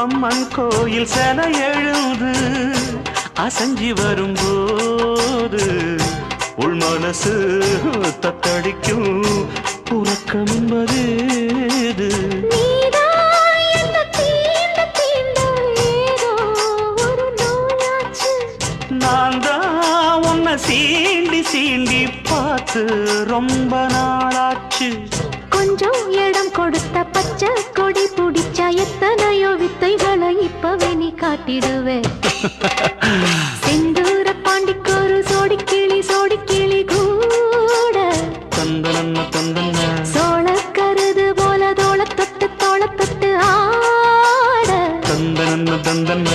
அம்மன் கோயில் சில எழுது அசஞ்சி வரும்போது உள் மனசு தத்தடிக்கும் உறக்கம் என்பது நான் தான் உன்னை சீண்டி சீண்டி பார்த்து ரொம்ப நாளாச்சு. கொஞ்சம் இடம் கொடுத்த பச்சை காட்டிடுவேன் செந்தூர பாண்டிக்கு ஒரு சோடி கிளி சோடி கிளி கூட. தந்தன தந்தன சோழ கருது போல தோள தொட்டு தோள தொட்டு ஆட தந்தன தந்தன